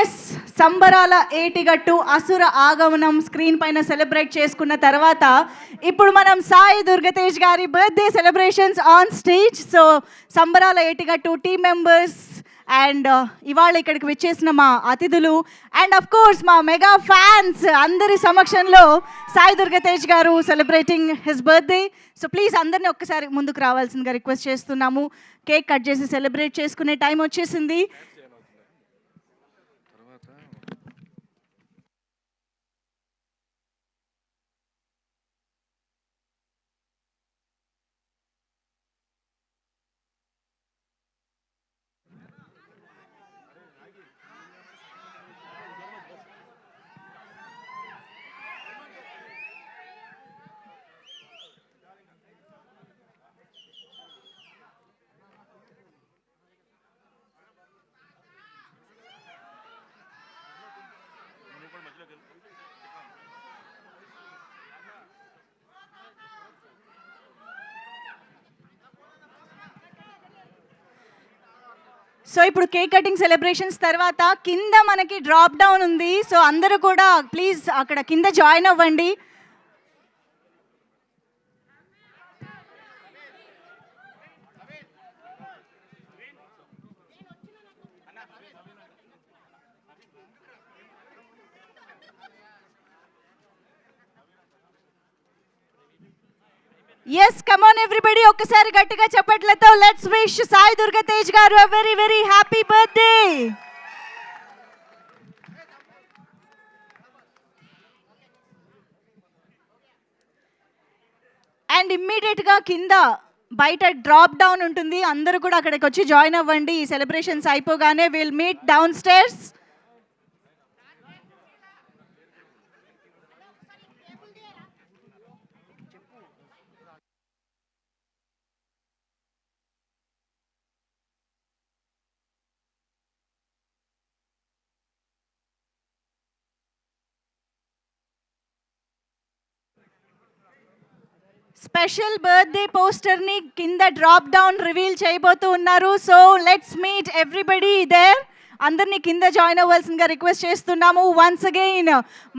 Yes సంబరాల ఏటిగట్టు అసుర ఆగమనం స్క్రీన్ పైన సెలబ్రేట్ చేసుకున్న తర్వాత ఇప్పుడు మనం సాయి దుర్గతేజ్ గారి birthday celebrations on stage so Sambarala Yetigattu team members and ఇవాళ ఇక్కడికి విచ్చేసిన మా అతిథులు అండ్ అఫ్ కోర్స్ మా మెగా ఫ్యాన్స్ అందరి సమక్షంలో Sai Durgatej garu celebrating his birthday so please అందరినీ ఒక్కసారి ముందుకు రావాల్సిందిగా రిక్వెస్ట్ చేస్తున్నాము. కేక్ కట్ చేసి సెలబ్రేట్ చేసుకునే టైం వచ్చేసింది. సో ఇప్పుడు కేక్ కటింగ్ సెలబ్రేషన్స్ తర్వాత కింద మనకి డ్రాప్ డౌన్ ఉంది. సో అందరూ కూడా ప్లీజ్ అక్కడ కింద జాయిన్ అవ్వండి. ఎస్ కమాన్ ఎవ్రీబడి ఒక్కసారి గట్టిగా చెప్పట్లతో let's wish Sai Durga Tej garu very very happy birthday and ఇమ్మీడియట్గా కింద బయట డ్రాప్ డౌన్ ఉంటుంది. అందరూ కూడా అక్కడికి వచ్చి జాయిన్ అవ్వండి. ఈ సెలబ్రేషన్స్ అయిపోగానే will meet downstairs special birthday పోస్టర్ని కింద డ్రాప్ డౌన్ రివీల్ చేయబోతూ ఉన్నారు. So let's meet everybody there అందరినీ కింద జాయిన్ అవ్వాల్సిందిగా రిక్వెస్ట్ చేస్తున్నాము. Once again